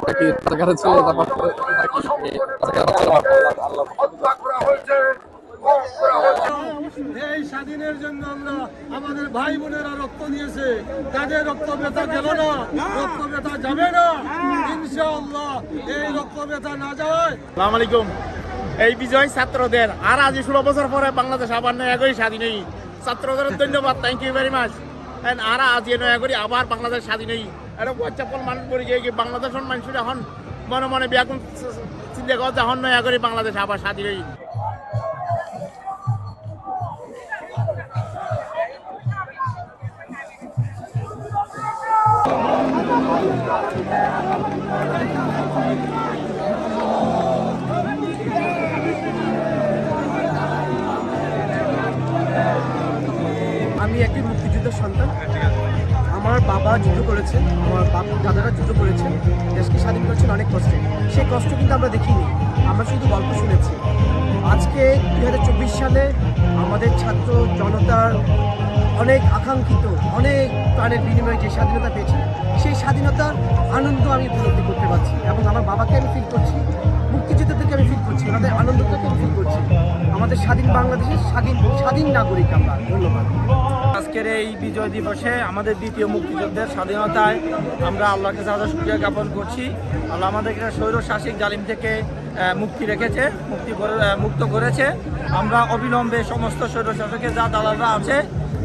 নাকি এই স্বাধীনের জন্য আমরা আমাদের ভাই বোনেরা রক্ত দিয়েছে। তাদের রক্ত ব্যথা গেল না রক্ত ব্যথা যাবে না। ইনশাআল্লাহ এই রক্ত ব্যথা না যায়। সালাম আলাইকুম। এই বিজয় ছাত্রদের আর আজ ষোলো বছর পরে বাংলাদেশ আবার করে স্বাধীন ছাত্রদের ধন্যবাদ থ্যাংক ইউ ভেরি মাচ আর আজ নয়া করে আবার বাংলাদেশ স্বাধীন হই। এটা বাচ্চা পল মানুষ পড়ে গিয়ে বাংলাদেশের মানুষের এখন মনে মনে ব্যাকুল চিন্তা কর যখন নয়া করে বাংলাদেশ আবার স্বাধীন হই। আমি আমার বাবা যুদ্ধ করেছেন আমার বাপ দাদারা যুদ্ধ করেছেন দেশকে স্বাধীন করেছেন অনেক কষ্টে। সেই কষ্ট কিন্তু আমরা দেখিনি, আমরা শুধু গল্প শুনেছি। আজকে দু হাজার চব্বিশ সালে আমাদের ছাত্র জনতার অনেক আকাঙ্ক্ষিত, অনেক প্রাণের বিনিময়ে যে স্বাধীনতা পেয়েছি, সেই স্বাধীনতার আনন্দ আমি উপলব্ধি করতে পারছি এবং আমার বাবাকে আমি ফিল করছি। মুক্তিযুদ্ধদেরকে আমি ফিল করছি ওনাদের আনন্দটাকে আমি ফিল করছি। আমাদের স্বাধীন বাংলাদেশের স্বাধীন স্বাধীন নাগরিক আমরা। ধন্যবাদ। আজকের এই বিজয় দিবসে আমাদের দ্বিতীয় মুক্তিযুদ্ধের স্বাধীনতায় আমরা আল্লাহর কাছে আমাদের সুক্রিয়া জ্ঞাপন করছি। আল্লাহ আমাদেরকে স্বৈর শাসিক জালিম থেকে মুক্তি রেখেছে, মুক্তি করে মুক্ত করেছে। আমরা অবিলম্বে সমস্ত স্বৈর শাসকের যা দালালরা আছে,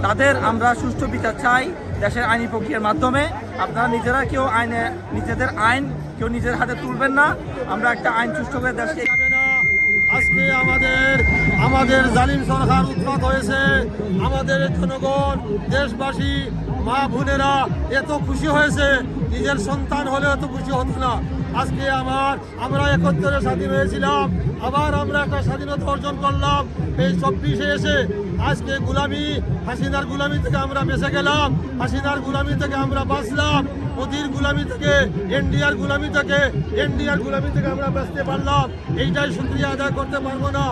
তাদের আমরা সুষ্ঠু বিচার চাই দেশের আইনি প্রক্রিয়ার মাধ্যমে। আপনারা নিজেরা কেউ আইনে, নিজেদের আইন কেউ নিজের হাতে তুলবেন না। আমরা একটা আইন সুষ্ঠু করে দেশকে আজকে আমাদের আমাদের জালিম সরকার উৎপাত হয়েছে। আমাদের জনগণ, দেশবাসী, মা বোনেরা এত খুশি হয়েছে। নিজের সন্তান হলে এত খুশি হতো না। আজকে আমার, আমরা একত্তরে স্বাধীন হয়েছিলাম। আবার আমরা একটা স্বাধীনতা অর্জন করলাম। এই চব্বিশে এসে আজকে গুলামি, হাসিনার গুলামি থেকে আমরা বেঁচে গেলাম, হাসিনার গুলামি থেকে আমরা বাঁচলাম, মোদির গুলামি থেকে, এনডিআর গুলামি থেকে, এনডিআর গুলামি থেকে আমরা বাঁচতে পারলাম। এইটাই শুক্রিয়া আদায় করতে পারব না।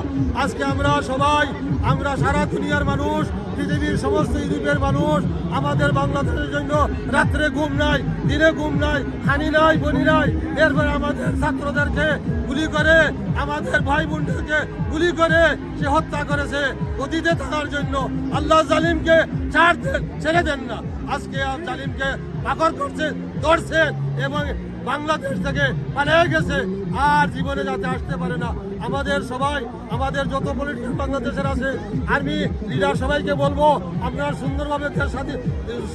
আজকে আমরা সবাই, আমরা সারা দুনিয়ার মানুষ, পৃথিবীর সমস্ত ইউরোপের মানুষ, আমাদের বাংলাদেশের জন্য রাত্রে ঘুম নাই, দিনে ঘুম নাই হানি নাই, বনি নাই। এরপরে আমাদের ছাত্রদেরকে গুলি করে আমাদের ভাই বোনদেরকে গুলি করে সে হত্যা করেছে, অতীতে থাকার জন্য। আল্লাহ জালিমকে ছাড় দেন ছেড়ে দেন না। আজকে জালিমকে পাকড় করছে, ধরছে এবং বাংলাদেশ থেকে পালিয়ে গেছে। আর জীবনে যাতে আসতে পারে না। আমাদের সবাই, আমাদের যত পলিটিক্যাল বাংলাদেশের আছে আর্মি লিডার সবাইকে বলব, আপনারা সুন্দরভাবে দেশ স্বাধীন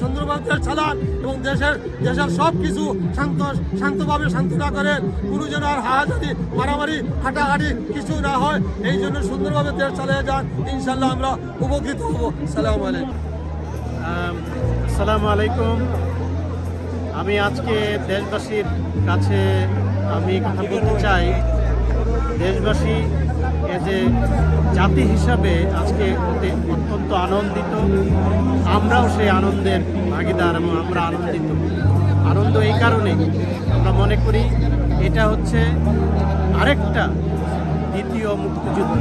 সুন্দরভাবে দেশ চালান এবং দেশের দেশের সব কিছু শান্ত, শান্তভাবে শান্তনা করেন। কোনো যেন আর হাহাজারি মারামারি, হাঁটাহাঁটি কিছু না হয়। এই জন্য সুন্দরভাবে দেশ চালিয়ে যান। ইনশাল্লাহ আমরা উপকৃত হব। সালাম আলাইকুম। আসসালামু আলাইকুম। আমি আজকে দেশবাসীর কাছে আমি কথা বলতে চাই, দেশবাসী এ যে জাতি হিসাবে আজকে অতি অত্যন্ত আনন্দিত, আমরাও সেই আনন্দের ভাগিদার এবং আমরা আনন্দিত। আনন্দ এই কারণে আমরা মনে করি এটা হচ্ছে আরেকটা দ্বিতীয় মুক্তিযুদ্ধ।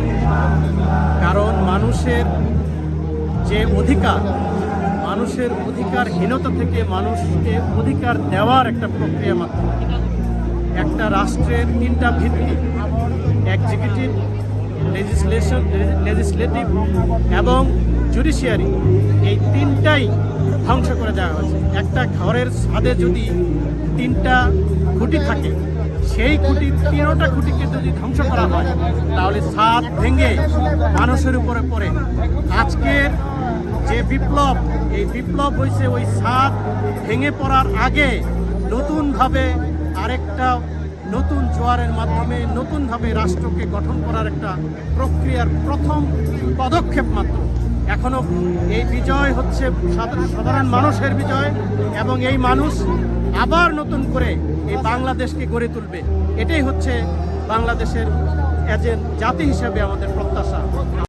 কারণ মানুষের যে অধিকার, মানুষের অধিকারহীনতা থেকে মানুষকে অধিকার দেওয়ার একটা প্রক্রিয়া মাত্র। একটা রাষ্ট্রের তিনটা ভিত্তি এক্সিকিউটিভ লেজিসলেশন লেজিসলেটিভ এবং জুডিশিয়ারি এই তিনটাই ধ্বংস করে দেওয়া হয়েছে। একটা ঘরের ছাদে যদি তিনটা খুঁটি থাকে, সেই খুঁটি, তিনোটা খুঁটিকে যদি ধ্বংস করা হয়, তাহলে ছাদ ভেঙে মানুষের উপরে পড়ে। আজকের যে বিপ্লব, এই বিপ্লব হয়েছে ওই ছাদ ভেঙে পড়ার আগে নতুনভাবে আরেকটা নতুন জোয়ারের মাধ্যমে নতুনভাবে রাষ্ট্রকে গঠন করার একটা প্রক্রিয়ার প্রথম পদক্ষেপ মাত্র। এখনও এই বিজয় হচ্ছে সাধারণ সাধারণ মানুষের বিজয় এবং এই মানুষ আবার নতুন করে এই বাংলাদেশকে গড়ে তুলবে। এটাই হচ্ছে বাংলাদেশের এজ জাতি হিসেবে আমাদের প্রত্যাশা।